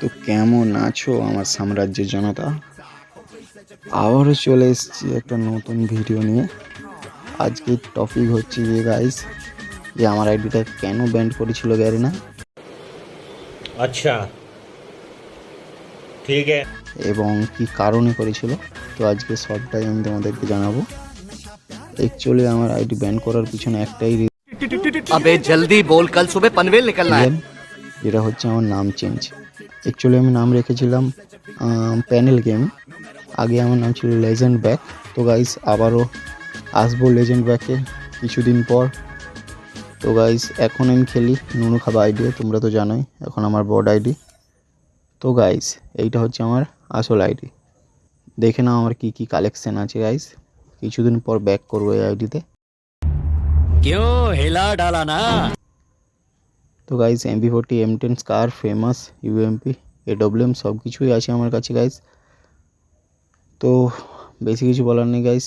তো কেমন আছো আমার সাম্রাজ্যের জনতা? আবারও চলে এসেছি একটা নতুন ভিডিও নিয়ে। আজকে টপিক হচ্ছে যে গাইস যে আমার আইডিটা কেন ব্যান্ড করেছিল গ্যারিনা আচ্ছা। ঠিক এবং কি কারণে করেছিল তো আজকে সবটাই আমি তোমাদেরকে জানাব। একচুয়ালি আমার আইডি ব্যান্ড করার পিছনে একটাই আবে জলদি বল কাল সুবে পনভেল নিকলনা হ্যায়। যেটা হচ্ছে আমার নাম চেঞ্জ অ্যাকচুয়ালি আমি নাম রেখেছিলাম প্যানেল গেম আগে আমার নাম ছিল লেজেন্ড ব্যাক তো গাইস আবারও আসবো লেজেন্ড ব্যাকে কিছুদিন পর তো গাইস এখন আমি খেলি নুনু খাবা আইডি তোমরা তো জানোই এখন আমার বড আইডি তো গাইস এইটা হচ্ছে আমার আসল আইডি দেখে নাও আমার কি কি কালেকশন আছে গাইস কিছুদিন পর ব্যাক করবো এই আইডিতে क्यों हिला डाला ना তো guys MP forty M ten SCAR famous UMP AWM সব কিছুই আছে আমার কাছে গাইস তো বেশি কিছু বলার নেই গাইস